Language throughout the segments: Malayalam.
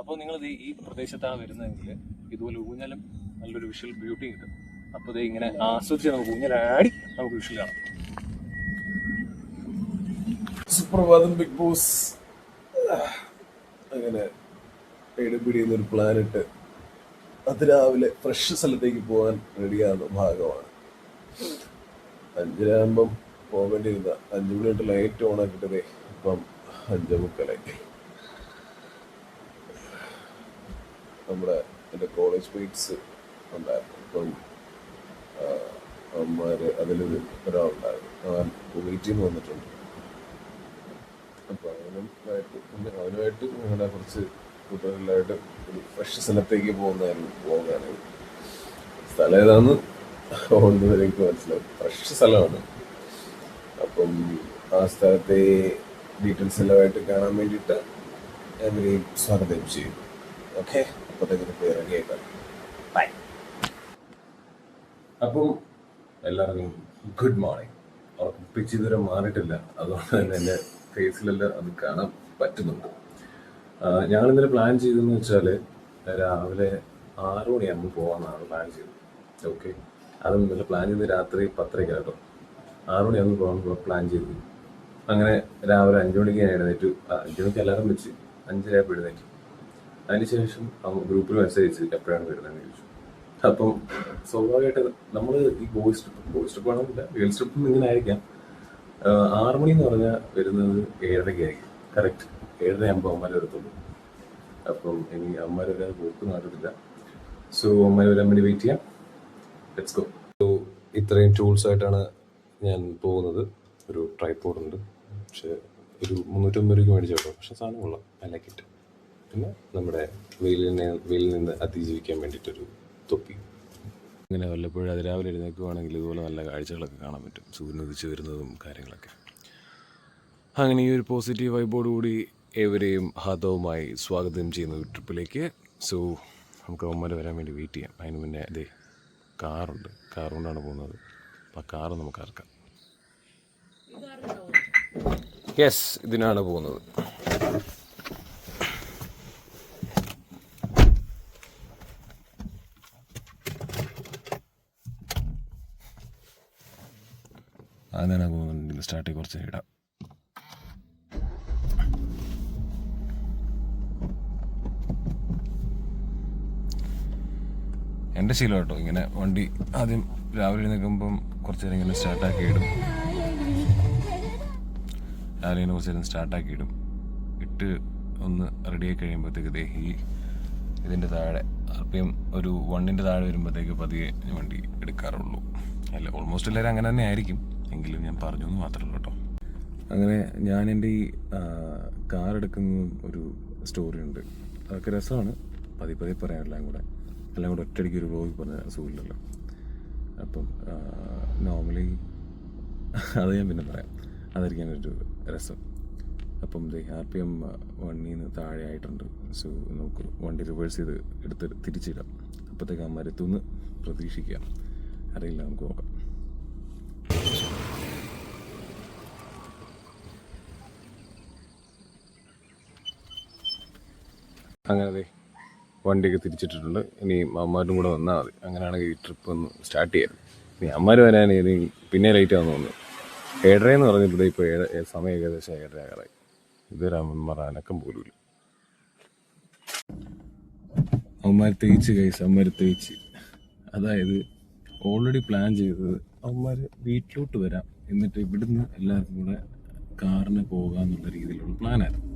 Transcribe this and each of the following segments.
അപ്പോൾ നിങ്ങൾ ഈ പ്രദേശത്താണ് വരുന്നതെങ്കിൽ ഇതുപോലെ ഊഞ്ഞാലും നല്ലൊരു വിഷ്വൽ ബ്യൂട്ടി കിട്ടും. അപ്പോൾ ഇത് ഇങ്ങനെ ആസ്വദിച്ച് നമുക്ക് ഊഞ്ഞലാടി നമുക്ക് വിഷ്വൽ കാണാം. സുപ്രഭാതം ബിഗ് ബോസ് അങ്ങനെ എടുപിടിയുന്ന ഒരു പ്ലാൻ ഇട്ട് അതിരാവിലെ ഫ്രഷ് സ്ഥലത്തേക്ക് പോകാൻ റെഡിയാകുന്ന ഭാഗമാണ്. അഞ്ചരാകുമ്പം പോകേണ്ടിയിരുന്ന അഞ്ചു മണിയായിട്ട് ലൈറ്റ് ഓൺ ആക്കിട്ടതേ ഇപ്പം അഞ്ചേ മുക്കാലായി. നമ്മുടെ എന്റെ കോളേജ് മെയ്റ്റ്സ് ഉണ്ടായിരുന്നു. അപ്പം അമ്മമാർ അതിലൊരു ഒരാളുണ്ടായിരുന്നു. അവൻ കുവൈറ്റിൽ നിന്ന് വന്നിട്ടുണ്ട്. അപ്പൊ അവനുമായിട്ട് പിന്നെ അവനുമായിട്ട് ഞങ്ങളുടെ കുറച്ച് കൂട്ടുകാരെല്ലാമായിട്ട് ഒരു ഫ്രഷ് സ്ഥലത്തേക്ക് പോകുന്നതായിരുന്നു പോകാനായി സ്ഥലം ഏതാന്ന് ഓടുന്നവരെ എനിക്ക് മനസ്സിലാവും. ഫ്രഷ് സ്ഥലമാണ്. അപ്പം ആ സ്ഥലത്തെ ഡീറ്റെയിൽസ് എല്ലാമായിട്ട് കാണാൻ വേണ്ടിയിട്ട് എവരെയും സ്വാഗതം ചെയ്യും. ഓക്കെ അപ്പോഴത്തേക്ക് ഗ്രൂപ്പ് ആയിട്ടാണ് ബൈ അപ്പം എല്ലാവർക്കും ഗുഡ് മോർണിംഗ് അവർക്ക് പിച്ച് ഇതുവരെ മാറിയിട്ടില്ല. അതുകൊണ്ട് തന്നെ എന്റെ ഫേസിലെല്ലാം അത് കാണാൻ പറ്റുന്നുണ്ട്. ഞങ്ങൾ ഇന്നലെ പ്ലാൻ ചെയ്തതെന്ന് വെച്ചാൽ രാവിലെ ആറു മണിയാകുമ്പോൾ പോകാമെന്നാണ് പ്ലാൻ ചെയ്തത്. ഓക്കെ അത് ഇന്നലെ പ്ലാൻ ചെയ്ത് രാത്രി പത്തരയ്ക്ക് കേട്ടോ. ആറു മണിയാകുമ്പോൾ പോകാൻ പ്ലാൻ ചെയ്തു അങ്ങനെ രാവിലെ അഞ്ചു മണിക്ക് ഞാൻ എഴുന്നേറ്റു. അഞ്ചു മണിക്ക് എല്ലാവരും വെച്ച് അഞ്ചരയായപ്പോൾ എഴുന്നേറ്റു. അതിനുശേഷം ഗ്രൂപ്പിൽ മെസ്സേജ് അയച്ചു എപ്പോഴാണ് വരുന്നതെന്ന് ചോദിച്ചു. അപ്പം സ്വാഭാവികമായിട്ട് നമ്മൾ ഈ ബോയ്സ് ട്രിപ്പ് ബോയ്സ് ട്രിപ്പ് ആണെന്നില്ല ഗേൾസ് ട്രിപ്പും ഇങ്ങനെ ആയിരിക്കാം. ആറ് മണി എന്ന് പറഞ്ഞാൽ വരുന്നത് ഏഴരയ്ക്കായിരിക്കും കറക്റ്റ് ഏഴര ആകുമ്പോൾ അമ്മമാർ വരത്തുള്ളൂ. അപ്പം ഇനി അമ്മമാർ വരാൻ പോക്ക് നടത്തില്ല സോ അമ്മമാർ വരാൻ വേണ്ടി വെയിറ്റ് ചെയ്യാം. ലെറ്റ്സ് ഗോ സോ ഇത്രയും ടൂൾസ് ആയിട്ടാണ് ഞാൻ പോകുന്നത്. ഒരു ട്രൈപ്പോഡ് ഉണ്ട്. പക്ഷെ ഒരു മുന്നൂറ്റമ്പത് രൂപയ്ക്ക് മേടിച്ചു കേട്ടോ പക്ഷെ സാധനം കൊള്ളാം. ഐ ഇറ്റ് പിന്നെ നമ്മുടെ വെയിലിനെ വെയിലിൽ നിന്ന് അതിജീവിക്കാൻ വേണ്ടിയിട്ടൊരു തൊപ്പി. ഇങ്ങനെ വല്ലപ്പോഴും അതിരാവിലെ എഴുന്നേൽക്കുവാണെങ്കിൽ ഇതുപോലെ നല്ല കാഴ്ചകളൊക്കെ കാണാൻ പറ്റും. സൂര്യൻ ഉദിച്ച് വരുന്നതും കാര്യങ്ങളൊക്കെ. അങ്ങനെ ഈ ഒരു പോസിറ്റീവ് വൈബോട് കൂടി ഏവരെയും ഹാതവുമായി സ്വാഗതം ചെയ്യുന്ന ട്രിപ്പിലേക്ക് സോ നമുക്ക് അവന്മാർ വരാൻ വേണ്ടി വെയിറ്റ് ചെയ്യാം. അതിന് മുന്നേ അതെ കാറുണ്ട്. കാർ കൊണ്ടാണ് പോകുന്നത്. അപ്പം ആ കാറ് നമുക്ക് ഇറക്കാം. യെസ് ഇതിനാണ് പോകുന്നത് അതിനാണ് പോകുന്നത് ഇടാം. എന്റെ ശീലം കേട്ടോ ഇങ്ങനെ വണ്ടി ആദ്യം രാവിലെ നിൽക്കുമ്പം കുറച്ച് നേരം ഇങ്ങനെ സ്റ്റാർട്ടാക്കി ഇടും. രാവിലെ ഇങ്ങനെ കുറച്ച് നേരം സ്റ്റാർട്ടാക്കി ഇടും. ഇട്ട് ഒന്ന് റെഡിയായി കഴിയുമ്പോഴത്തേക്ക് ദേ ഈ ഇതിന്റെ താഴെ ആർ പി എം ഒരു വണ്ണിന്റെ താഴെ വരുമ്പോഴത്തേക്ക് പതിയെ വണ്ടി എടുക്കാറുള്ളൂ. അല്ല ഓൾമോസ്റ്റ് എല്ലാവരും അങ്ങനെ തന്നെ ആയിരിക്കും. എങ്കിലും ഞാൻ പറഞ്ഞു എന്ന് മാത്രമേ ഉള്ളൂ അങ്ങനെ ഞാൻ എന്റെ ഈ കാർ എടുക്കുന്ന ഒരു സ്റ്റോറി ഉണ്ട് അതൊക്കെ രസമാണ്. പതി പതി പറയാം എല്ലാം കൂടെ. എല്ലാം കൂടെ ഒറ്റയടിക്ക് ഒരു വ്ലോഗ് പറഞ്ഞ സുഖമില്ലല്ലോ. അപ്പം നോർമലി അത് ഞാൻ പിന്നെ പറയാം. അതായിരിക്കും ഒരു രസം. അപ്പം ദേ ആർ പി എം വണ്ണിൽ നിന്ന് താഴെ ആയിട്ടുണ്ട്. സോ നമുക്ക് വണ്ടി റിവേഴ്സ് ചെയ്ത് എടുത്ത് തിരിച്ചിടാം. അപ്പോഴത്തേക്ക് ആ മരത്തുനിന്ന് പ്രതീക്ഷിക്കുക അറിയില്ല നമുക്ക് നോക്കാം. അങ്ങനെ ദേ വണ്ടിയൊക്കെ തിരിച്ചിട്ടിട്ടുണ്ട്. ഇനി അമ്മമാരും കൂടെ വന്നാൽ മതി. അങ്ങനെയാണെങ്കിൽ ഈ ട്രിപ്പ് ഒന്ന് സ്റ്റാർട്ട് ചെയ്യാം. ഇനി അമ്മമാർ വരാൻ ഇനി പിന്നെ ലേറ്റ് ആണെന്ന് തോന്നുന്നു. ഏഴരയെന്ന് പറഞ്ഞപ്പോഴേ ഇപ്പോൾ ഏഴ് സമയം ഏകദേശം ഏഴര ആകാറായി. ഇതൊരു അമ്മമാർ അനക്കം പോലുമില്ല. അമ്മമാർ തേച്ച് കൈസ് അമ്മമാർ തേച്ച്. അതായത് ഓൾറെഡി പ്ലാൻ ചെയ്തത് അവന്മാർ വീട്ടിലോട്ട് വരാം. എന്നിട്ട് ഇവിടുന്ന് എല്ലാവർക്കും കൂടെ കാറിന് പോകാന്നുള്ള രീതിയിലുള്ള പ്ലാനായിരുന്നു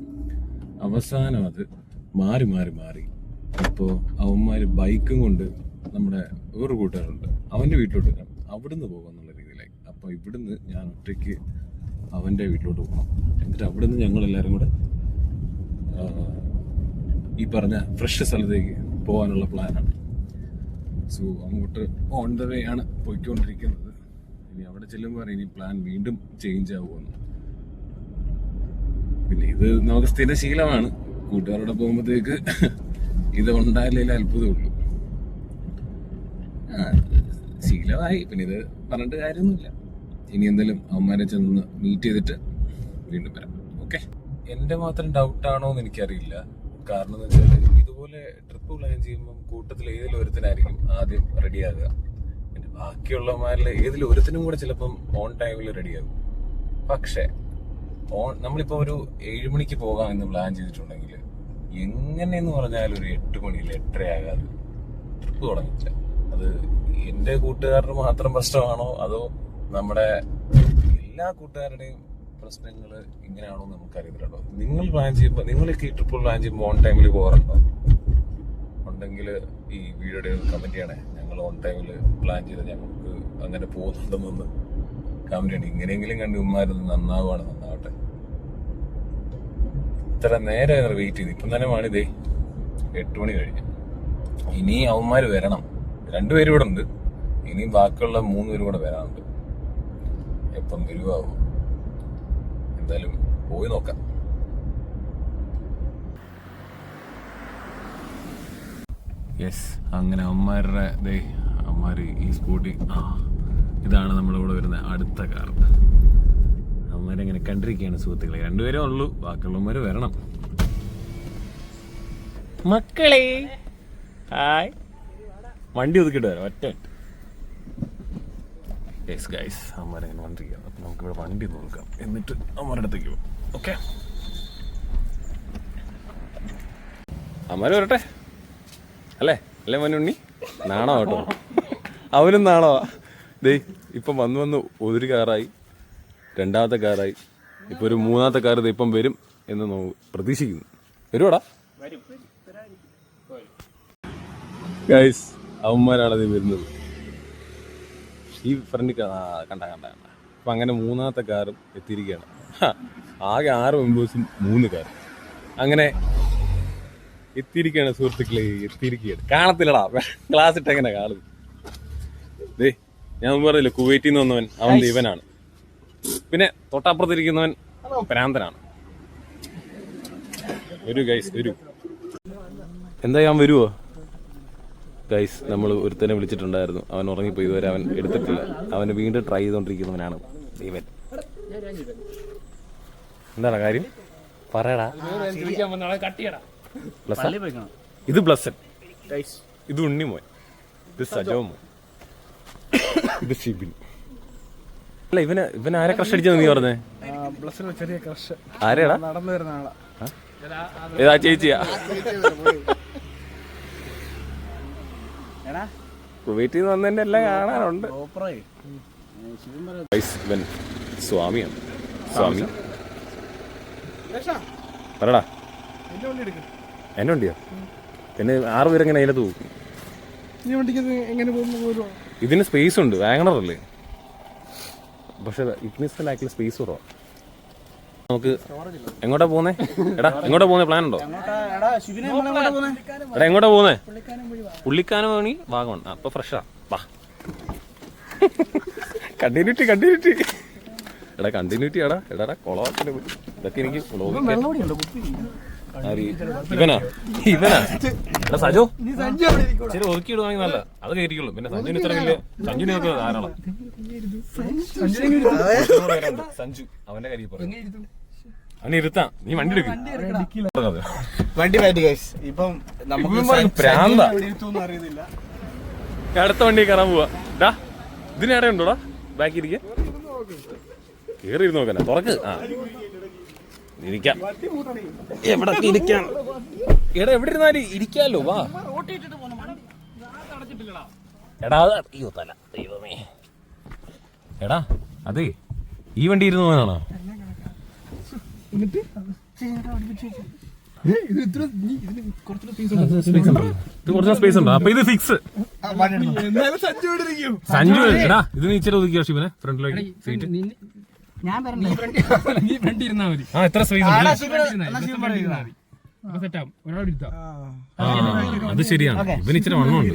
അവസാനം അത് മാറി മാറി മാറി. ഇപ്പോൾ അവന്മാർ ബൈക്കും കൊണ്ട് നമ്മുടെ വേറൊരു കൂട്ടുകാരുണ്ട്. അവന്റെ വീട്ടിലോട്ട് വരാം. അവിടുന്ന് പോകാന്നുള്ള രീതിയിലായി. അപ്പോൾ ഇവിടുന്ന് ഞാൻ ഒറ്റയ്ക്ക് അവന്റെ വീട്ടിലോട്ട് പോകണം. എന്നിട്ട് അവിടുന്ന് ഞങ്ങൾ എല്ലാവരും കൂടെ ഈ പറഞ്ഞ ഫ്രഷ് സ്ഥലത്തേക്ക് പോകാനുള്ള പ്ലാനാണ്. സോ അങ്ങോട്ട് ഓൺ ദ വേ ആണ് പോയിക്കൊണ്ടിരിക്കുന്നത്. ഇനി അവിടെ ചെല്ലുമ്പോൾ ഇനി പ്ലാൻ വീണ്ടും ചേഞ്ച് ആവുമെന്ന്. പിന്നെ ഇത് നമുക്ക് സ്ഥിര ശീലമാണ് കൂട്ടുകാരോടെ പോകുമ്പോഴത്തേക്ക് ഇത് ഉണ്ടായാലേ അത്ഭുതമുള്ളൂ. ശീലമായി. പിന്നെ ഇത് പറഞ്ഞിട്ട് കാര്യമൊന്നുമില്ല. ഇനി എന്തെങ്കിലും അമ്മമാരെ ചെന്ന് മീറ്റ് ചെയ്തിട്ട് വീണ്ടും വരാം. ഓക്കെ എന്റെ മാത്രം ഡൗട്ടാണോ എന്ന് എനിക്കറിയില്ല. കാരണം എന്ന് വെച്ചാൽ ഇതുപോലെ ട്രിപ്പ് പ്ലാൻ ചെയ്യുമ്പോൾ കൂട്ടത്തിൽ ഏതെങ്കിലും ഒരുത്തനായിരിക്കും ആദ്യം റെഡിയാകുക പിന്നെ ബാക്കിയുള്ളമാരിൽ ഏതിലും ഒരുത്തിനും കൂടെ ചിലപ്പം ഓൺ ടൈമിൽ റെഡിയാകും പക്ഷേ ഓൺ നമ്മളിപ്പോ ഒരു ഏഴ് മണിക്ക് പോകാം എന്ന് പ്ലാൻ ചെയ്തിട്ടുണ്ടെങ്കിൽ എങ്ങനെയെന്ന് പറഞ്ഞാൽ ഒരു എട്ട് മണിയിൽ എട്ടരയാകാതെ ട്രിപ്പ് തുടങ്ങിച്ച അത് എന്റെ കൂട്ടുകാരന് മാത്രം പ്രശ്നമാണോ? അതോ നമ്മുടെ എല്ലാ കൂട്ടുകാരുടെയും പ്രശ്നങ്ങൾ ഇങ്ങനെയാണോ എന്ന് നമുക്കറിയത്തില്ലല്ലോ നിങ്ങൾ പ്ലാൻ ചെയ്യുമ്പോൾ നിങ്ങളൊക്കെ ഈ ട്രിപ്പ് പ്ലാൻ ചെയ്യുമ്പോൾ ഓൺ ടൈമിൽ പോകാറുണ്ടോ? ഉണ്ടെങ്കിൽ ഈ വീഡിയോയുടെ കമന്റ് ചെയ്യണേ. ഞങ്ങൾ ഓൺ ടൈമിൽ പ്ലാൻ ചെയ്ത് ഞങ്ങൾക്ക് അങ്ങനെ പോകുന്നുണ്ടെന്നൊന്ന് കമന്റ് ചെയ്യണം. ഇങ്ങനെയെങ്കിലും കണ്ട് ഉമ്മാരൊന്ന് നന്നാവുകയാണ് ഇത്ര നേരം വെയിറ്റ് ചെയ്ത്. ഇപ്പം തന്നെ മാണിതേ എട്ട് മണി കഴിഞ്ഞു. ഇനി അവന്മാർ വരണം. രണ്ടുപേരും ഇവിടെ ഉണ്ട്. ഇനി ബാക്കിയുള്ള മൂന്ന് പേരും കൂടെ വരാനുണ്ട്. എപ്പം വരുവാകും എന്തായാലും പോയി നോക്കാം. യെസ് അങ്ങനെ അമ്മമാരുടെ ദേ അമ്മമാര് ഈ സ്കൂട്ടി ഇതാണ് നമ്മളിവിടെ വരുന്ന അടുത്ത കാർ. അമ്മമാരെങ്ങനെ കണ്ടിരിക്കുകയാണ് സുഹൃത്തുക്കളെ? രണ്ടുപേരേ ഉള്ളൂ. ബാക്കിയുള്ളവന്മാർ വരണം. മക്കളെ ഹായ്. വണ്ടി ഒതുക്കിട്ട് വരാം. ഒറ്റ യെസ് ഗൈസ് അമ്മമാരെങ്ങനെ വന്നിരിക്കുകയാണ് അപ്പം നമുക്കിവിടെ വണ്ടി നോക്കാം എന്നിട്ട് അവന്മാരുടെ അടുത്തേക്ക് പോകും. ഓക്കെ അമ്മമാര് വരട്ടെ. അല്ലേ? അല്ലേ മനുണ്ണി നാണോ കേട്ടോ? അവനും നാണോ? ദേ ഇപ്പം വന്ന് വന്ന് ഒരു കാറായി രണ്ടാമത്തെ കാറായി. ഇപ്പൊ ഒരു മൂന്നാമത്തെ കാർ ഇപ്പം വരും എന്ന് പ്രതീക്ഷിക്കുന്നു. വരുവാടാ? ഗൈസ് അവന്മാരാണ് ഇത് വരുന്നത്. ഈ ഫ്രണ്ട് കണ്ട കണ്ട കണ്ട. അപ്പൊ അങ്ങനെ മൂന്നാമത്തെ കാറും എത്തിയിരിക്കുകയാണ്. ആകെ ആറ് മെമ്പേഴ്സും മൂന്ന് കാർ അങ്ങനെ എത്തിയിരിക്കുകയാണ് സുഹൃത്തുക്കളെ എത്തിയിരിക്കുകയാണ്. കാണത്തില്ലടാ. ക്ലാസ് ഇട്ടെങ്ങനെ കാണുന്നു ദേ ഞാൻ പറഞ്ഞില്ല കുവൈറ്റിൽ നിന്ന് വന്നവൻ അവൻ ഇവനാണ്. പിന്നെ തൊട്ടപ്പുറത്തിരിക്കുന്നവൻ പ്രാന്തനാണ് വരൂ ഗൈസ് വരൂ. എന്താ ഞാൻ വരുവോ? ഗൈസ് നമ്മൾ ഒരുത്തനെ വിളിച്ചിട്ടുണ്ടായിരുന്നു. അവൻ ഉറങ്ങിപ്പോയി ഇതുവരെ അവൻ എടുത്തിട്ടില്ല. അവന് വീണ്ടും ട്രൈ ചെയ്തുകൊണ്ടിരിക്കുന്നവനാണ് ഇവൻ എന്താണ് കാര്യം? പറയടാ. ഇത് പ്ലസ് ഇത് ഉണ്ണിമോൻ. ഇത് സജോമോൻ. ഇത് ഷിബിൻ അല്ല ഇവന് ഇവൻ ആരെ ക്രഷ് അടിച്ചെന്ന് നീ പറഞ്ഞേ? പ്ലസിന് ചെറിയ ക്രഷ് ആരെടാ? നടന്നു വരുന്ന ആളാ ഏതാ ചേച്ചിയാ കുവൈറ്റിൽ നിന്ന് വന്നതിന്റെ എല്ലാം കാണാനുണ്ട് ഇവൻ സ്വാമിയാണ്. സ്വാമി. പറടാ. എന്നെ വണ്ടിയോ? എന്നെ ആറ് പേരെങ്ങനെ അതിനകത്ത് പോകും? ഇതിന് സ്പേസ് ഉണ്ട് വാഗണർ പക്ഷെ ഇഗ്നിസിലാക്കിയ സ്പേസ് കുറവാ. നമുക്ക് എങ്ങോട്ടാ പോകുന്നേ? എടാ എങ്ങോട്ടാ പോകുന്നേ? പ്ലാൻ ഉണ്ടോ? എടാ എങ്ങോട്ടാ പോകുന്നേ? പുള്ളിക്കാനം വേണി വാഗമൺ. അപ്പൊ ഫ്രഷാ വാ. കണ്ടിന്യൂറ്റി കണ്ടിന്യൂറ്റി എടാ കണ്ടിന്യൂറ്റി എടാ എടാ കൊളവാക്കിന്റെ ഇതൊക്കെ എനിക്ക് ഇവനാ? ഇവനാ? എടാ സജോ. ശരി നല്ല. അത് കയറ്റിക്കുള്ളൂ പിന്നെ ഇത്ര വലിയ ധാരാളം. സഞ്ജു അവന്റെ കാര്യം പറയും. അവനെ ഇരുത്താം. നീ വണ്ടി എടുക്കും. വണ്ടി മാറ്റി ഗൈസ് ഇപ്പം ഇവന്മാർക്ക് പ്രാന്താ. ഇരുത്തൊന്നും അറിയുന്നില്ല. അടുത്ത വണ്ടി കയറാൻ പോവാ. ഡാ ഇതിന് ബാക്കി ഇരിക്കാൻ കേറി ഇരുന്ന് നോക്കാനാ തുറക്ക്. ആ. ഇരിക്കാം. എവിടെ ഇരിക്കാം എടാ എവിടെ ഇരുന്നാലും ഇരിക്കാലോ വാ. എടാ അത് അയ്യോ തല. ദൈവമേ. എടാ അതെ ഈ വണ്ടി ഇരുന്ന് പോയതാണോ? സ്പേസ് ഉണ്ടോ? അപ്പൊ ഇത് ഫിക്സ് സഞ്ജു എടാ ഇത് നീ ഇച്ചിരി ഒതുക്കിയോ ശിവനെ? ഫ്രണ്ടിലേക്ക് സീറ്റ് ഞാൻ പറഞ്ഞേ നീ ഫ്രണ്ട് ഇരുന്നാ മതി. ആ എത്ര സ്പേസ് അത് ശരിയാണ്. ഇവന് ഇച്ചിരി വണ്ണമുണ്ട്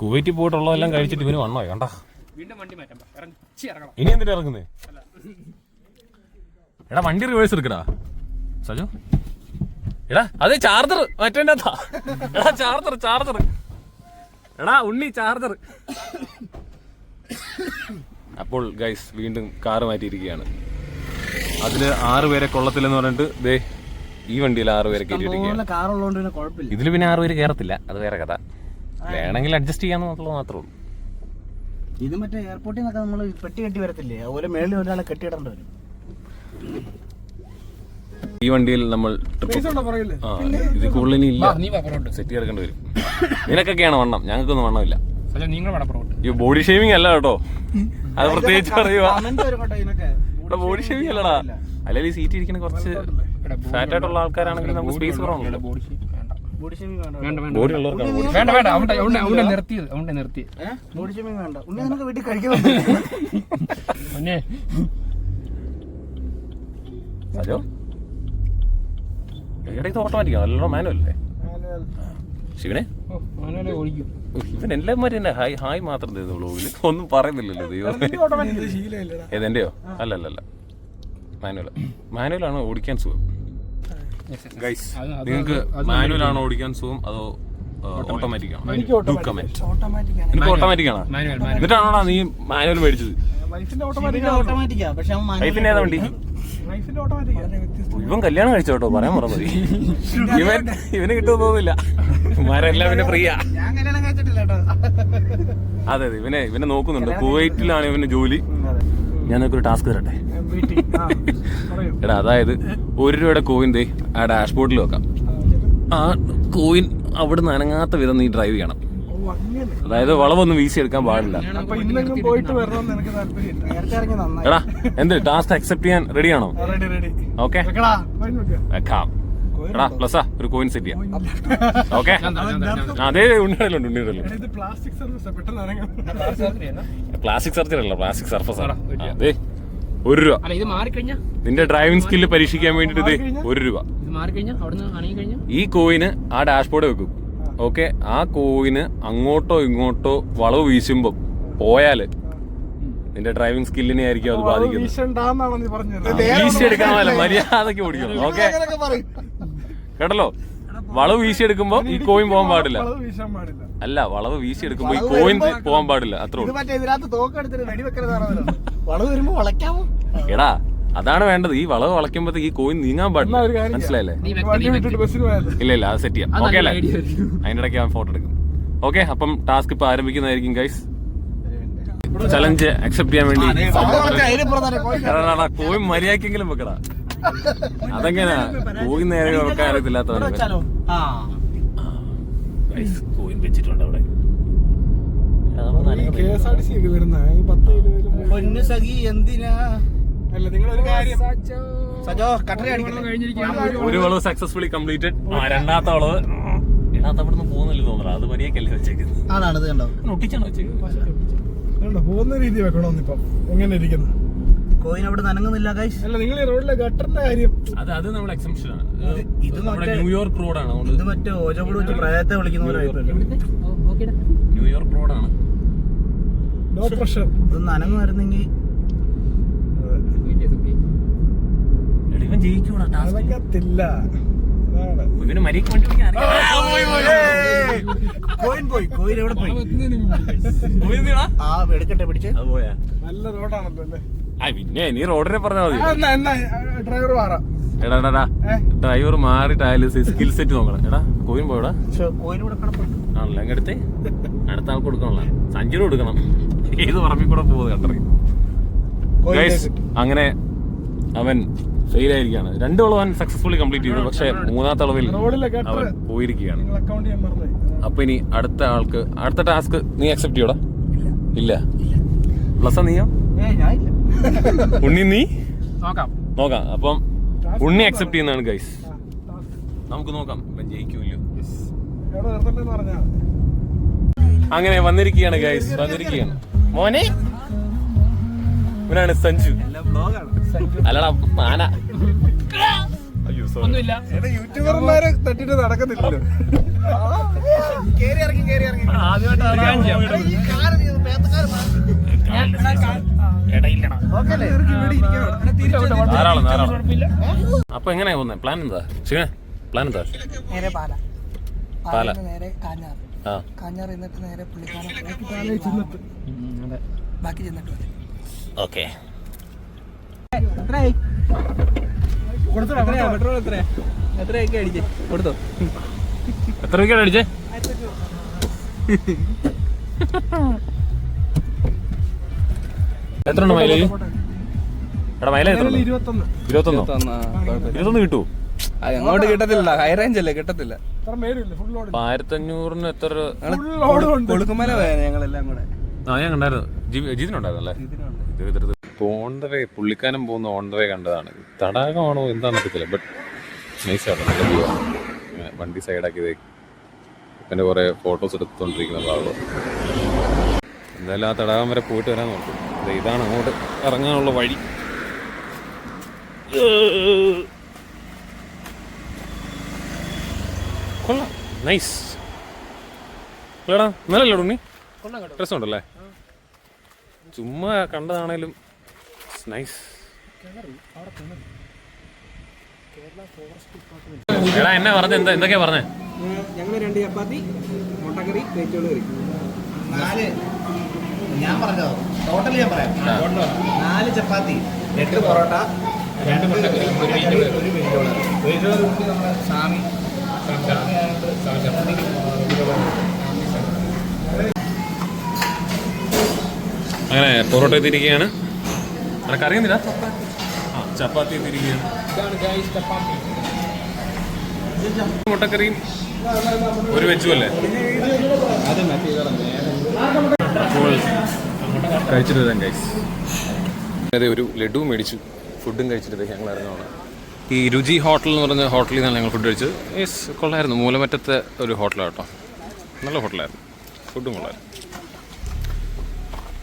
കുവൈറ്റിൽ പോയിട്ടുള്ളതെല്ലാം കഴിച്ചിട്ട് ഇവന് വണ്ണമായി കണ്ട? വീണ്ടും വണ്ടി മാറ്റാം. ഇറങ്ങി. ചി ഇനി എന്തിനാ ഇറങ്ങുന്നേ? എടാ വണ്ടി റിവേഴ്സ് എടുക്കടാ. സജോ. എടാ അതെ ചാർജർ മറ്റേ എടാ ചാർജർ ചാർജർ എടാ ഉണ്ണി ചാർജർ അപ്പോൾ ഗൈസ് വീണ്ടും കാറ് മാറ്റിയിരിക്കുകയാണ്. അതിൽ ആറ് പേരെ കൊള്ളത്തില്ലെന്ന് പറഞ്ഞിട്ട് ദേ ഈ വണ്ടിയിൽ ആറ് പേരെ കയറ്റിയിരിക്കുക കാറുള്ളതുകൊണ്ട് പിന്നെ കുഴപ്പമില്ല. ഇതിൽ പിന്നെ ആറ് പേര് കയറത്തില്ല. അത് വേറെ കഥ. വേണമെങ്കിൽ അഡ്ജസ്റ്റ് ചെയ്യാന്ന് മാത്രമേ ഉള്ളൂ. ഇത് മറ്റേ എയർപോർട്ടിൽ നിന്നൊക്കെ നമ്മൾ പെട്ടി കെട്ടി വരത്തില്ലേ? അതുപോലെ മേളിൽ ഒരാളെ കെട്ടിയിടേണ്ടി വരും. ഈ വണ്ടിയിൽ നമ്മൾ ഇത് കൂടുതൽ ഇനി ഇല്ല സെറ്റ് ചേർക്കേണ്ടി വരും. നിനക്കൊക്കെയാണ് വണ്ണം. ഞങ്ങൾക്കൊന്നും വണ്ണമില്ല. ഈ ബോഡി ഷേവിംഗ് അല്ല കേട്ടോ. അത് പ്രത്യേകിച്ച് പറയുക ബോഡി ഷേവിംഗ് അല്ലടാ. അല്ലെങ്കിൽ ഈ സീറ്റ് ഇരിക്കുന്ന കുറച്ച് ഫാറ്റ് ആയിട്ടുള്ള ആൾക്കാരാണെങ്കിൽ നമുക്ക് സ്പേസ് കുറവാണ് ബോഡി വേണ്ട. വേണ്ട. വേണ്ട വേണ്ട ബോഡി ഉള്ളവർക്കാണ് body വേണ്ട വേണ്ട. അവിടെ അവിടെ അവിടെ നിർത്തിയത് അവിടെ നിർത്തിയത് ബോഡി ഷേമിങ് വേണ്ട. ഉണ്ണി നിനക്ക് വീട്ടിൽ കഴിക്കാൻ പൊന്നെ അല്ലോ ഇവിടെ ഇത് ഓട്ടോമാറ്റിക്കാ നല്ലോണം മാനുവൽ അല്ലേ? ശിവനെ? ഓടിക്കും. ഇവൻ എല്ലാമാരും എന്നെ ഹായ് ഹായ് മാത്രം ചെയ്തു വ്ളോഗിൽ ഒന്നും പറയുന്നില്ലല്ലോ ദൈവം ഏതെന്റെയോ? അല്ല അല്ല അല്ല മാനുവൽ മാനുവലാണ് ഓടിക്കാൻ സുഖം. ഗൈസ് നിങ്ങൾക്ക് മാനുവൽ ആണോ ഓടിക്കാൻ സുഖം അതോ ഓട്ടോമാറ്റിക്. ആണോ? ഡു കമന്റ് എനിക്ക് ഓട്ടോമാറ്റിക് ആണോ. Manual manual. എന്നിട്ടാണോടാ നീ മാനുവൽ മേടിച്ചത്? ഏതാ വണ്ടി? ഇവൻ കല്യാണം കഴിച്ചോ കേട്ടോ? പറയാൻ മറന്നു ഇവൻ ഇവന് കിട്ടുമെന്ന് തോന്നുന്നില്ല എല്ലാം പിന്നെ ഫ്രീയാ. അതെ അതെ ഇവനെ ഇവനെ നോക്കുന്നുണ്ട്. കുവൈറ്റിലാണ് ഇവന് ജോലി. ഞാൻ നിനക്കൊരു ടാസ്ക് തരട്ടെ? എടാ അതായത് ഒരു രൂപയുടെ കോയിൻ ദേ ആ ഡാഷ്ബോർഡിൽ വെക്കാം. ആ കോയിൻ അവിടെ അനങ്ങാത്ത വിധം നീ ഡ്രൈവ് ചെയ്യണം. അതായത് വളവൊന്നും വീശി എടുക്കാൻ പാടില്ല. എടാ എന്ത് ടാസ്ക് അക്സെപ്റ്റ് ചെയ്യാൻ റെഡിയാണോ റെഡി റെഡി ഓക്കെ വെക്കാം. എടാ പ്ലസ്സാ ഒരു കോയിൻ സെറ്റ് ചെയ്യാം. ഓക്കെ? അതേ ഉണ്ണിടലുണ്ട് ഉണ്ണിടലുണ്ട് ഇത് പ്ലാസ്റ്റിക് സർജറി അല്ല പ്ലാസ്റ്റിക് സർഫസ് അതെ ഒരു രൂപ. അല്ല ഇത് മാറിക്കഴിഞ്ഞാ? നിന്റെ ഡ്രൈവിംഗ് സ്കില്ല് പരീക്ഷിക്കാൻ വേണ്ടിട്ട് ഇത് ഒരു രൂപ. ഈ കോയിന് ആ ഡാഷ്ബോർഡ് വെക്കും. ഓക്കെ? ആ കോയിന് അങ്ങോട്ടോ ഇങ്ങോട്ടോ വളവ് വീശുമ്പോ പോയാൽ നിന്റെ ഡ്രൈവിംഗ് സ്കില്ലിനെ ആയിരിക്കും അത് ബാധിക്കുന്നത്. വീശിയെടുക്കാമല്ല മര്യാദയ്ക്ക് ഓടിക്കണം ഓക്കെ? കേട്ടല്ലോ? വളവ് വീശി വീശിയെടുക്കുമ്പോ ഈ കോയിൻ പോകാൻ പാടില്ല. വളവ് വീശാൻ പാടില്ല. അല്ല വളവ് വീശി വീശിയെടുക്കുമ്പോ ഈ കോയിൻ പോകാൻ പാടില്ല അത്ര എടാ അതാണ് വേണ്ടത്. ഈ വളവ് വളയ്ക്കുമ്പോഴത്തേക്ക് ഈ കോയിൻ നീങ്ങാൻ പാടില്ല. മനസ്സിലായില്ലേ? ഇല്ല ഇല്ല അത് സെറ്റ് ചെയ്യാം. ഓക്കെ അല്ലേ? അതിന്റെ ഇടയ്ക്ക് ഞാൻ ഫോട്ടോ എടുക്കും. ഓക്കെ അപ്പം ടാസ്ക് ഇപ്പൊ ആരംഭിക്കുന്നതായിരിക്കും ഗൈസ് ചലഞ്ച് അക്സെപ്റ്റ് ചെയ്യാൻ വേണ്ടി കോയിൻ മര്യാദക്കെങ്കിലും വെക്കടാ. അതെങ്ങനാ? കോയിൻ നേരെ വെക്കാൻ അറിയത്തില്ലാത്തവരെ കോയിൻ വെച്ചിട്ടുണ്ട് അവിടെ. ഒരു- വളവ് സക്സസ്ഫുള്ളി കംപ്ലീറ്റഡ് ആ രണ്ടാമത്തെ വളവ് രണ്ടാമത്തെ അവിടെ നിന്ന് പോകുന്നില്ല തോന്നുന്നു. അത് മര്യാദക്കല്ലേ വെച്ചേക്കുന്നത്. അതാണ് ഇത് കണ്ടോ? ഒട്ടിച്ചാണ് വെച്ചേക്കുന്നത്? പോകുന്ന രീതി വെക്കണമെന്നിപ്പം. എങ്ങനെ ഇരിക്കുന്നു. കോയിൻ അവിടെ നനങ്ങുന്നില്ല ഗൈസ് അല്ല നിങ്ങൾ ഈ റോഡിലെ ഗട്ടറിന്റെ കാര്യം അത് അത് നമ്മുടെ എക്സംഷൻ ആണ്. ഇത് നമ്മുടെ മറ്റേ- ന്യൂയോർക്ക് റോഡാണ് ഇത് അതുകൊണ്ട്. മറ്റേ ഓജോട് വെച്ച് പ്രയത്തെ വിളിക്കുന്ന പോലെ ആയിപ്പോയി. ന്യൂയോർക്ക് റോഡാണ് നോ പ്രഷർ ഇത് നനങ്ങുമായിരുന്നെങ്കിൽ. എടാ, ഇവൻ ജയിക്കൂടാ ടാസ്ക് നടക്കത്തില്ല അതാണ്. ഇവന് മര്യാദയ്ക്ക് വണ്ടി ഓടിക്കാൻ അറിയാം. കോയിൻ പോയി കോയിൻ എവിടെ പോയി? ആ എടുക്കട്ടെ പിടിച്ച്. അത് പോയാ. നല്ല റോഡാണല്ലോ അല്ലേ? പിന്നെ നീ റോഡിനെ പറഞ്ഞാൽ മതി. ഡ്രൈവർ മാറാം. എടാ എടാ? ഡ്രൈവർ മാറിട്ടായാലും സ്കിൽ സെറ്റ് നോക്കണം. എടാ കോയിൻ പോയടാ ആണല്ലോ അങ്ങടുത്ത് അടുത്ത ആൾക്ക് കൊടുക്കണല്ലോ. സഞ്ചിയുടെ കൊടുക്കണം. ഏത് പറമ്പിൽ കൂടെ പോകുന്നത് ഗൈസ് അങ്ങനെ അവൻ ഫെയിൽ ആയിരിക്കുകയാണ്. രണ്ട് വളവ് അവൻ സക്സസ്ഫുള്ളി കംപ്ലീറ്റ് ചെയ്തു. പക്ഷെ മൂന്നാമത്തെ അളവിൽ അവൻ പോയിരിക്കുകയാണ്. അപ്പൊ ഇനി അടുത്ത ആൾക്ക് അടുത്ത ടാസ്ക് നീ അക്സെപ്റ്റ് ചെയ്യോടാ? ഇല്ല. പ്ലസ് നീയോ? ഉണ്ണി നീ? നോക്കാം. നോക്കാം. അപ്പം ഉണ്ണി അക്സെപ്റ്റ് ചെയ്യുന്നതാണ് ഗൈസ് നമുക്ക് നോക്കാം. ജയിക്കൂല്ലോ അങ്ങനെ വന്നിരിക്കുകയാണ് ഗൈസ് വന്നിരിക്കുകയാണ്. മോനെ? ഇവനാണ് സഞ്ജു. അല്ലടാ ആന അയ്യോ sorry. ഒന്നുമില്ല. എടാ യൂട്യൂബർമാരെ തട്ടിട്ട് നടക്കത്തില്ലല്ലോ. കേറി ധാരാളം ധാരാളം. അപ്പൊ എങ്ങനെയാ പോകുന്നത് പ്ലാൻ എന്താ? ശിവനെ പ്ലാൻ എന്താ? നേരെ പാല. പാല. നേരെ കാഞ്ഞാർ ആ. കാഞ്ഞാർ എന്നിട്ട് നേരെ പുള്ളിക്കാനം ബാക്കി ചെന്നിട്ട് ഓക്കെ. പെട്രോൾ എത്രയാ? എത്രയൊക്കെ അടിച്ചേ കൊടുത്തോ. എത്ര രൂപയ്ക്കാണ് അടിച്ചേ എത്ര ഉണ്ട് മൈലേജ് എടാ മൈലേജ് എത്ര? ഇരുപത്തൊന്ന്. ഇരുപത്തൊന്നോ? കിട്ടുമോ അങ്ങോട്ട് കിട്ടത്തില്ല. ഹൈ റേഞ്ച് അല്ലേ കിട്ടത്തില്ല. ആയിരത്തഞ്ഞൂറിന് എത്ര കൊടുക്കുമല ഞങ്ങളെല്ലാം കൂടെ? ആ ഞാൻ കണ്ടായിരുന്നു. ജി- ജീവനുണ്ടായിരുന്നല്ലേ ഓൺ ദ വേ പുള്ളിക്കാനം പോകുന്ന ഓൺ ദ വേ കണ്ടതാണ്. തടാകമാണോ എന്താണെന്ന് അറിയത്തില്ല ബട്ട് നൈസാണ് നല്ല വ്യൂ ആണ്. വണ്ടി സൈഡാക്കിയത് എന്റെ കുറേ ഫോട്ടോസ് എടുത്തുകൊണ്ടിരിക്കുന്ന ഭാഗം. എന്തായാലും ആ തടാകം വരെ പോയിട്ട് വരാൻ നോക്കും. ഇതാണ് അങ്ങോട്ട് ഇറങ്ങാനുള്ള വഴി. കൊള്ളാം. നൈസ് നല്ലല്ലോ ഉണ്ണി? രസമുണ്ടല്ലേ? ചുമ്മാ കണ്ടതാണേലും നൈസ് എടാ എന്നെ പറഞ്ഞ? എന്താ എന്തൊക്കെയാ പറഞ്ഞേ? ഞങ്ങൾ രണ്ട് ചപ്പാത്തി മുട്ടക്കറി നെയ്ച്ചോൾ കറി. നാല്. ഞാൻ പറഞ്ഞതോ ടോട്ടൽ ഞാൻ പറയാം നാല് ചപ്പാത്തി എട്ട് പൊറോട്ട രണ്ട് മുട്ടക്കറി ഒരു വെജിറ്റബിൾ വെജിറ്റബിൾ നമ്മുടെ സാമി അങ്ങനെ പൊറോട്ട എത്തിയിരിക്കുകയാണ് നിനക്ക് അറിയുന്നില്ല ആ ചപ്പാത്തി എത്തിയിരിക്കുകയാണ് മുട്ടക്കറിയും ഒരു വെച്ചു അല്ലേ അപ്പോൾ കഴിച്ചിട്ട് വരാം ഗൈസ് അതെ ഒരു ലഡു മേടിച്ചു. ഫുഡും കഴിച്ചിട്ട് ഞങ്ങൾ ഇറങ്ങുകയാണ് ഈ രുചി ഹോട്ടൽ എന്ന് പറഞ്ഞ ഹോട്ടലിൽ നിന്നാണ് ഞങ്ങൾ ഫുഡ് കഴിച്ചത്. യെസ് കൊള്ളായിരുന്നു. മൂലമറ്റത്തെ ഒരു ഹോട്ടലാണ് കേട്ടോ. നല്ല ഹോട്ടലായിരുന്നു. ഫുഡും കൊള്ളായിരുന്നു.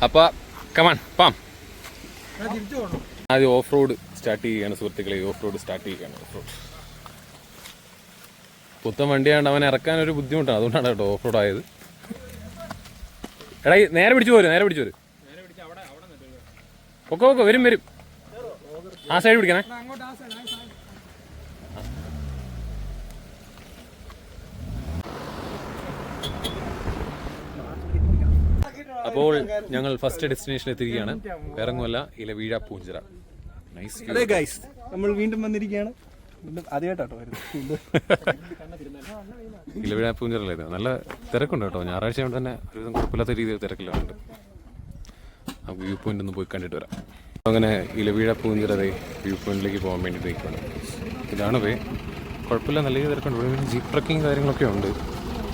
അപ്പോൾ കമാൻ പാം. ആദ്യം ഓഫ് റോഡ് സ്റ്റാർട്ട് ചെയ്യുകയാണ് സുഹൃത്തുക്കളെ. ഓഫ് റോഡ് സ്റ്റാർട്ട് ചെയ്യുകയാണ് ഓഫ് റോഡ് പുത്തൻ വണ്ടിയാണ്ട് അവൻ ഇറക്കാൻ ഒരു ബുദ്ധിമുട്ടാണ്. അതുകൊണ്ടാണ് കേട്ടോ ഓഫ് റോഡ് ആയത്. എടാ നേരെ പിടിച്ചു പോരും നേരെ പിടിച്ചു പോരും. ഒക്കെ ഒക്കെ വരും വരും. ആ സൈഡ് പിടിക്കണേ. അപ്പോൾ ഞങ്ങൾ ഫസ്റ്റ് ഡെസ്റ്റിനേഷൻ എത്തിയിരിക്കുകയാണ്. വേറെങ്ങുമല്ല ഇലവീഴ പൂഞ്ചിറ. നൈസ് അതെ ഗൈസ് നമ്മൾ വീണ്ടും വന്നിരിക്കുകയാണ്. അതേട്ടോ ആദ്യമായിട്ടാട്ടോ വരുന്നത്. ഇലവിഴ പൂഞ്ചിറയിലായിരുന്നു നല്ല തിരക്കുണ്ട് കേട്ടോ. ഞായറാഴ്ച കൊണ്ട് തന്നെ ഒരുവിധം കുഴപ്പമില്ലാത്ത രീതിയിൽ തിരക്കിലുണ്ട് ആ വ്യൂ പോയിന്റ് ഒന്ന് പോയി കണ്ടിട്ട് വരാം. അങ്ങനെ ഇലവിഴ പൂഞ്ചിറ ദേ വ്യൂ പോയിന്റിലേക്ക് പോകാൻ വേണ്ടി നിൽക്കുകയാണ് ഇതാണ് വേ. കുഴപ്പമില്ല നല്ല രീതിയിൽ തിരക്കുണ്ട്. ഇവിടെ പിന്നെ ജീപ്പ് ട്രക്കിങ് കാര്യങ്ങളൊക്കെ ഉണ്ട്.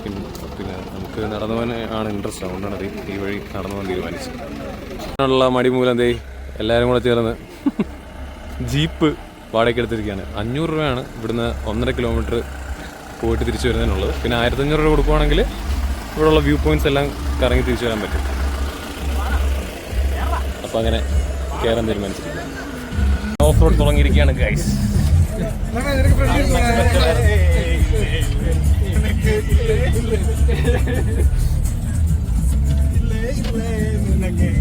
പിന്നെ പിന്നെ നമുക്ക് നടന്നു പോകാൻ ആണ് ഇൻട്രസ്റ്റ് അതുകൊണ്ടാണ് ദേ ഈ വഴി നടന്നു പോകാൻ തീരുമാനിച്ചത്. അങ്ങനെയുള്ള മടി മൂലം ദേ എല്ലാവരും കൂടെ ചേർന്ന് ജീപ്പ് വാടകയ്ക്ക് എടുത്തിരിക്കുകയാണ്. അഞ്ഞൂറ് രൂപയാണ് ഇവിടുന്ന് ഒന്നര കിലോമീറ്റർ പോയിട്ട് തിരിച്ചു വരുന്നതിനുള്ളത് പിന്നെ ആയിരത്തഞ്ഞൂറ് രൂപ കൊടുക്കുവാണെങ്കിൽ ഇവിടെയുള്ള വ്യൂ പോയിന്റ്സ് എല്ലാം കറങ്ങി തിരിച്ചു വരാൻ പറ്റും. അപ്പോൾ അങ്ങനെ കയറാൻ തീരുമാനിച്ചിരിക്കുന്നു. ഓഫ് റോഡ് തുടങ്ങിയിരിക്കുകയാണ് ഗൈസ്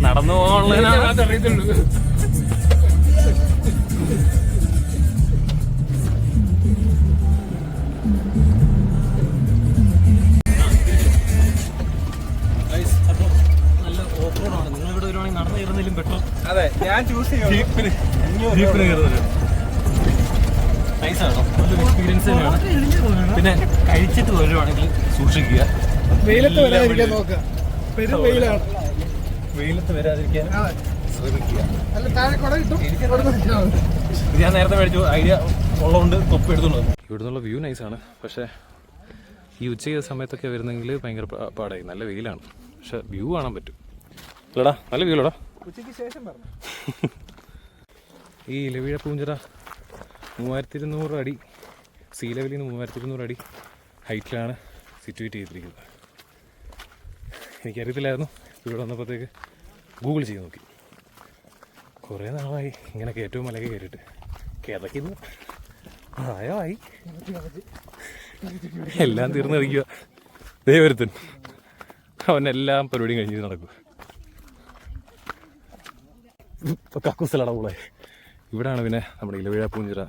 നടന്നു പോകാനുള്ളതിനാണ്. അറിയത്തുള്ളൂ ഞാൻ ചൂസ് എക്സ്പീരിയൻസ് തന്നെയാണ്. പിന്നെ കഴിച്ചിട്ട് വരുവാണെങ്കിൽ സൂക്ഷിക്കുക. വെയിലത്ത് വരാതിരിക്കാൻ നോക്കുക. പെരും വെയിലാണ്. വെയിലത്ത് വരാതിരിക്കാൻ ശ്രമിക്കുക. ഞാൻ നേരത്തെ മേടിച്ചു. ഐഡിയ ഉള്ളതുകൊണ്ട് തൊപ്പ് എടുത്തോളൂ ഇവിടെ നിന്നുള്ള വ്യൂ നൈസാണ് പക്ഷേ ഈ ഉച്ച ചെയ്ത സമയത്തൊക്കെ വരുന്നെങ്കിൽ ഭയങ്കര പാടായി. നല്ല വെയിലാണ്. പക്ഷെ വ്യൂ കാണാൻ പറ്റും. അല്ലടാ നല്ല വ്യൂ അല്ലടാ ഉച്ചയ്ക്ക് ശേഷം പറഞ്ഞു. ഈ ഇലവീഴ പൂഞ്ചിറ മൂവായിരത്തി ഇരുന്നൂറ് അടി സീ ലെവലിൽ നിന്ന് മൂവായിരത്തി ഇരുന്നൂറ് അടി ഹൈറ്റിലാണ് സിറ്റുവേറ്റ് ചെയ്തിരിക്കുന്നത്. എനിക്കറിയത്തില്ലായിരുന്നു. ഇവിടെ വന്നപ്പോഴത്തേക്ക് ഗൂഗിൾ ചെയ്ത് നോക്കി. കുറേ നാളായി ഇങ്ങനെ കയറ്റവും മലയൊക്കെ കയറിയിട്ട്. കിതയ്ക്കുന്നു. പ്രായമായി. എല്ലാം തീർന്നു കളിക്കുക ദൈവരുത്തൻ അവനെല്ലാം പരിപാടിയും കഴിഞ്ഞ് നടക്കും കക്കൂസലട മോളെ. ഇവിടാണ് പിന്നെ നമ്മുടെ ഇലവിഴ പൂഞ്ചിറ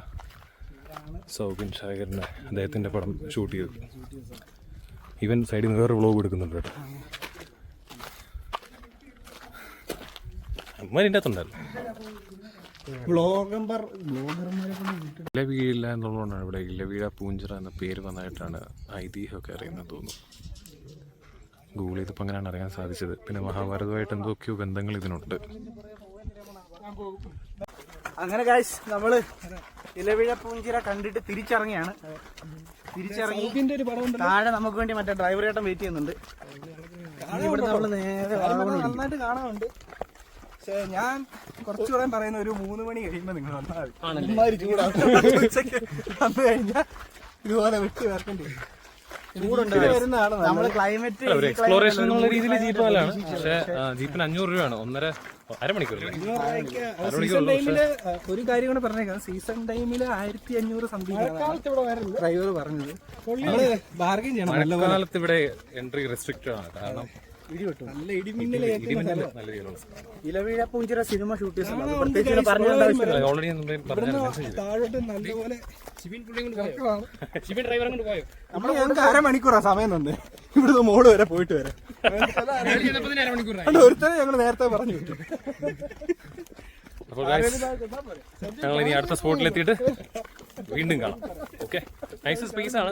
സൗബിൻ ഷാഗറിന്റെ അദ്ദേഹത്തിന്റെ പടം ഷൂട്ട് ചെയ്തത്. ഇവൻ സൈഡിൽ നിന്ന് വേറെ വ്ളോഗ് എടുക്കുന്നുണ്ട് കേട്ടോ. അമ്മ ഇതിന്റെ അകത്തുണ്ടായിരുന്നു ഇലവീഴ എന്നുള്ളതുകൊണ്ടാണ് ഇവിടെ ഇലവീഴ പൂഞ്ചിറ എന്ന പേര് വന്നതായിട്ടാണ് ഐതിഹ്യമൊക്കെ അറിയുന്നത് തോന്നുന്നു. ഗൂഗിൾ ചെയ്തപ്പോൾ അങ്ങനെയാണ് അറിയാൻ സാധിച്ചത്. പിന്നെ മഹാഭാരതമായിട്ട് എന്തൊക്കെയോ ബന്ധങ്ങൾ ഇതിനുണ്ട്. അങ്ങനെ ഗായ്സ് നമ്മൾ ഇലവിഴ പൂഞ്ചിര കണ്ടിട്ട് തിരിച്ചിറങ്ങിയാണ്. തിരിച്ചിറങ്ങി താഴെ നമുക്ക് വേണ്ടി മറ്റേ ഡ്രൈവർ ചേട്ടൻ വെയിറ്റ് ചെയ്യുന്നുണ്ട്. ഇവിടുന്ന് നമ്മൾ നേരെ. നന്നായിട്ട് കാണാനുണ്ട്. പക്ഷേ ഞാൻ കുറച്ചുകൂടെ പറയുന്ന ഒരു മൂന്ന് മണി കഴിയുമ്പോ നിങ്ങൾ വന്നാൽ മതി. ഉച്ചയ്ക്ക് വന്നു കഴിഞ്ഞാൽ ഇതുപോലെ വെട്ടി വേർക്കേണ്ടി വരും. ക്ലൈമറ്റ് ഒരു എക്സ്പ്ലോറേഷൻ എന്നുള്ള രീതിയിൽ ജീപ്പ് നല്ലതാണ് പക്ഷേ ജീപ്പിന് അഞ്ഞൂറ് രൂപയാണ്. ഒന്നര അരമണിക്കൂർ സീസൺ ടൈമിൽ ഒരു കാര്യം കൂടെ പറഞ്ഞേക്കാം. സീസൺ ടൈമിൽ ആയിരത്തി അഞ്ഞൂറ് സംതിങ് ഡ്രൈവർ പറഞ്ഞത്. ബാർഗിൻ ചെയ്യണം. മഴക്കാലത്ത് ഇവിടെ എൻട്രി റെസ്ട്രിക്റ്റഡ് ആണ്. കാരണം നല്ല ഇലവിഴ പൂഞ്ചിര സിനിമ ഷൂട്ട് ചെയ്തിട്ടുണ്ട് താഴോട്ട് നല്ലപോലെ അരമണിക്കൂറാ സമയം തന്നെ. ഇവിടുന്ന് മോൾ വരെ പോയിട്ട് വരാം ഒരുത്തരെ ഞങ്ങൾ നേരത്തെ പറഞ്ഞു വിട്ടു. അപ്പോൾ ഞങ്ങൾ ഇനി അടുത്ത സ്പോട്ടിലെത്തിയിട്ട് വീണ്ടും കാണാം. ഓക്കെ നൈസ് സ്പേസ് ആണ്.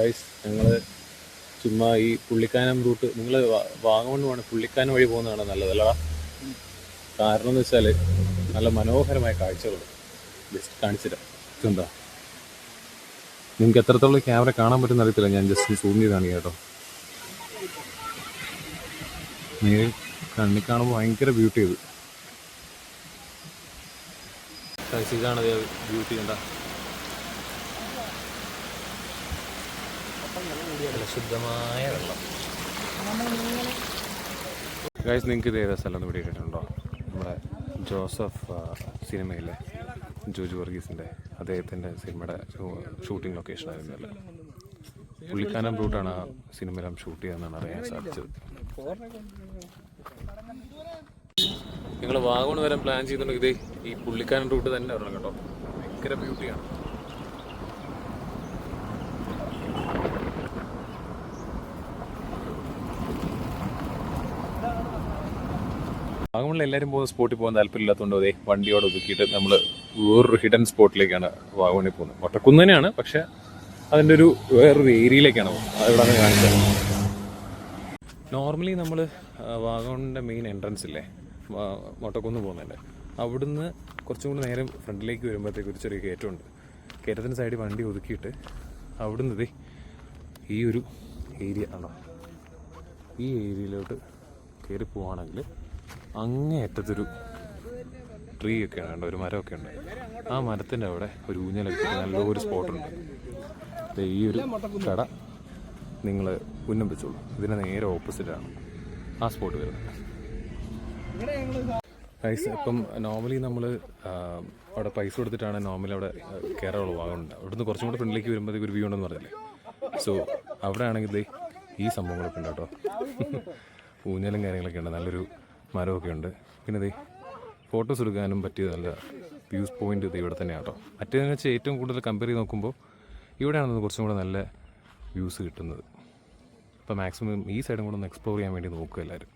ഗൈസ് ഞങ്ങൾ ചുമ്മാ ഈ പുള്ളിക്കാനം റൂട്ട് നിങ്ങൾ വാഗമൺ പോകണം പുള്ളിക്കാനം വഴി പോകുന്നതാണ് നല്ലത് അല്ലടാ. കാരണം എന്ന് വെച്ചാൽ നല്ല മനോഹരമായ കാഴ്ചകളുണ്ട് ജസ്റ്റ് കാണിച്ചുതരാം. ഇതെന്താ? നിങ്ങൾക്ക് എത്രത്തോളം ക്യാമറ കാണാൻ പറ്റുന്ന അറിയത്തില്ല. ഞാൻ ജസ്റ്റ് സൂം ചെയ്താണ് കേട്ടോ. നീ കണ്ണി കാണുമ്പോൾ ഭയങ്കര ബ്യൂട്ടി ഇത്. ഇതാണ് ബ്യൂട്ടി കണ്ട. നല്ല ശുദ്ധമായ വെള്ളം. ഗൈസ് നിങ്ങൾക്ക് ഇത് ഏതാ സ്ഥലം ഇവിടെ കേട്ടിട്ടുണ്ടോ? നമ്മുടെ ജോസഫ് സിനിമയിലെ ജോജു വർഗീസിന്റെ അദ്ദേഹത്തിന്റെ സിനിമയുടെ ഷൂട്ടിംഗ് ലൊക്കേഷൻ ആയിരുന്നല്ലോ പുള്ളിക്കാനം റൂട്ടാണ് ആ സിനിമയിലും ഷൂട്ട് ചെയ്തതെന്നാണ് അറിയാൻ സാധിച്ചത്. നിങ്ങൾ വാഗമൺ വരാൻ പ്ലാൻ ചെയ്യുന്നുണ്ടെങ്കിൽ ഇതേ ഈ പുള്ളിക്കാനം റൂട്ട് തന്നെ വരണം കേട്ടോ. ഭയങ്കര ബ്യൂട്ടിയാണ് വാഗമണിൽ എല്ലാവരും പോകുന്ന സ്പോട്ടിൽ പോകാൻ താല്പര്യമില്ലാത്തതുകൊണ്ട് അതെ വണ്ടിയോടെ ഒതുക്കിയിട്ട് നമ്മൾ വേറൊരു ഹിഡൻ സ്പോട്ടിലേക്കാണ് വാഗമണിൽ പോകുന്നത്. ഒറ്റക്കുന്ന് തന്നെയാണ് പക്ഷെ അതിന്റെ ഒരു വേറൊരു ഏരിയയിലേക്കാണ് പോകുന്നത്. അതെവിടെയാണ് കാണിച്ചത്? നോർമലി നമ്മൾ വാഗമണിന്റെ മെയിൻ എൻട്രൻസ് ഇല്ലേ മൊട്ടക്കുന്ന് പോകുന്നതിന്റെ. അവിടുന്ന് കുറച്ചും കൂടി നേരം ഫ്രണ്ടിലേക്ക് വരുമ്പോഴത്തേക്ക് ഒരു ചെറിയ കയറ്റമുണ്ട്. കയറ്റത്തിന്റെ സൈഡിൽ വണ്ടി ഒതുക്കിയിട്ട് അവിടുന്ന് ഇതേ ഈ ഒരു ഏരിയ ആണോ? ഈ ഏരിയയിലോട്ട് കയറി പോവാണെങ്കിൽ അങ്ങേ അറ്റത്തൊരു ട്രീ ഒക്കെ ഉണ്ട് ഒരു മരമൊക്കെ ഉണ്ട്. ആ മരത്തിന്റെ അവിടെ ഒരു ഊഞ്ഞലൊക്കെ നല്ലൊരു സ്പോട്ടുണ്ട്. ഈ ഒരു കട നിങ്ങൾ ഉന്നം വെച്ചോളൂ. ഇതിന് നേരെ ഓപ്പോസിറ്റാണ് ആ സ്പോട്ട് വരുന്നത്. പൈസ ഇപ്പം നോർമലി നമ്മൾ അവിടെ പൈസ കൊടുത്തിട്ടാണ് നോർമലി അവിടെ ആ, കയറാനുള്ള ഭാഗമുണ്ട് അവിടുന്ന് കുറച്ചും കൂടെ ഫ്രണ്ടിലേക്ക് വരുമ്പോഴത്തേക്ക് ഒരു വ്യൂ ഉണ്ടെന്ന് പറഞ്ഞില്ലേ? സോ അവിടെ ആണെങ്കിൽ ഈ സംഭവങ്ങളൊക്കെ ഉണ്ട് കേട്ടോ. ഊഞ്ഞലും കാര്യങ്ങളൊക്കെ ഉണ്ട്. നല്ലൊരു മരമൊക്കെ ഉണ്ട് പിന്നെ ദേ ഫോട്ടോസ് എടുക്കാനും പറ്റിയ നല്ല വ്യൂസ് പോയിന്റ് ഇത് ഇവിടെ തന്നെയാണ് കേട്ടോ മറ്റേതെന്ന് വെച്ചാൽ ഏറ്റവും കൂടുതൽ കമ്പയർ ചെയ്ത് നോക്കുമ്പോൾ ഇവിടെയാണ് കുറച്ചും കൂടെ നല്ല വ്യൂസ് കിട്ടുന്നത്. അപ്പോൾ മാക്സിമം ഈ സൈഡും കൂടെ ഒന്ന് എക്സ്പ്ലോർ ചെയ്യാൻ വേണ്ടി നോക്കുക എല്ലാവരും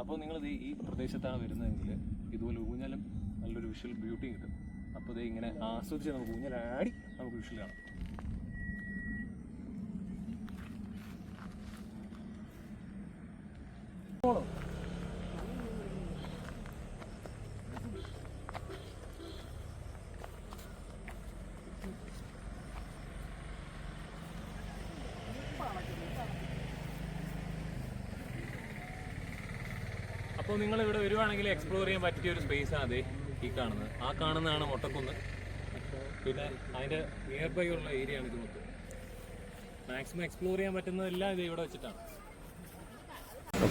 അപ്പോൾ നിങ്ങൾ ഈ പ്രദേശത്താണ് വരുന്നതെങ്കിൽ ഇതുപോലെ ഊഞ്ഞാലും നല്ലൊരു വിഷ്വൽ ബ്യൂട്ടി കിട്ടും. അപ്പോൾ ഇത് ഇങ്ങനെ ആസ്വദിച്ച് നമുക്ക് ഊഞ്ഞാലാടി നമുക്ക് വിഷ്വൽ കാണാം. അപ്പോൾ നിങ്ങൾ ഇവിടെ വരുവാണെങ്കിൽ എക്സ്പ്ലോർ ചെയ്യാൻ പറ്റിയ ഒരു സ്പേസ് ആണ് അതെ ഈ കാണുന്നത്. ആ കാണുന്നതാണ് മൊട്ടക്കുന്ന്. പിന്നെ അതിന്റെ നിയർ ബൈ ഉള്ള ഏരിയ ആണ് ഇത് മൊത്തം. മാക്സിമം എക്സ്പ്ലോർ ചെയ്യാൻ പറ്റുന്നതെല്ലാം ഇത് ഇവിടെ വെച്ചിട്ടാണ്.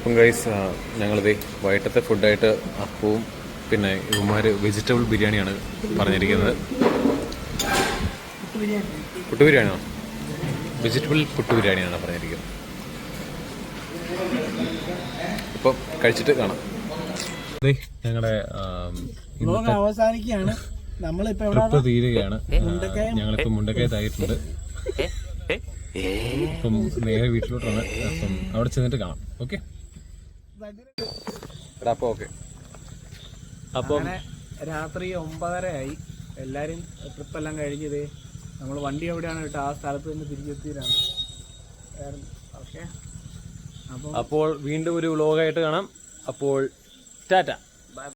അപ്പം ഗൈസ് ഞങ്ങളിത് വൈകിട്ടത്തെ ഫുഡായിട്ട് അപ്പവും പിന്നെ ഇവന്മാർ വെജിറ്റബിൾ ബിരിയാണിയാണ് പറഞ്ഞിരിക്കുന്നത്. പുട്ട് ബിരിയാണിയോ? വെജിറ്റബിൾ പുട്ട് ബിരിയാണിയാണ് പറഞ്ഞിരിക്കുന്നത്. ഇപ്പം കഴിച്ചിട്ട് കാണാം. ഞങ്ങളുടെ അവസാനിക്കുകയാണ്. നമ്മളിപ്പോ ട്രിപ്പ് തീരുകയാണ്. ഞങ്ങളിപ്പോ മുണ്ടക്കായ തായിട്ടുണ്ട് അപ്പം നേരെ വീട്ടിലോട്ടാണ്. അപ്പം അവിടെ ചെന്നിട്ട് കാണാം. ഓക്കെ? എടാ അപ്പോൾ ഓക്കെ. അപ്പം അങ്ങനെ രാത്രി ഒമ്പതരയായി. എല്ലാരും ട്രിപ്പ് എല്ലാം കഴിഞ്ഞത്. നമ്മൾ വണ്ടി എവിടെയാണ് കേട്ടോ? ആ സ്ഥലത്ത് നിന്ന് തിരിച്ചെത്തിയതാണ്. ഓക്കെ അപ്പോൾ അപ്പോൾ വീണ്ടും ഒരു വ്ലോഗായിട്ട് കാണാം. അപ്പോൾ ടാറ്റ.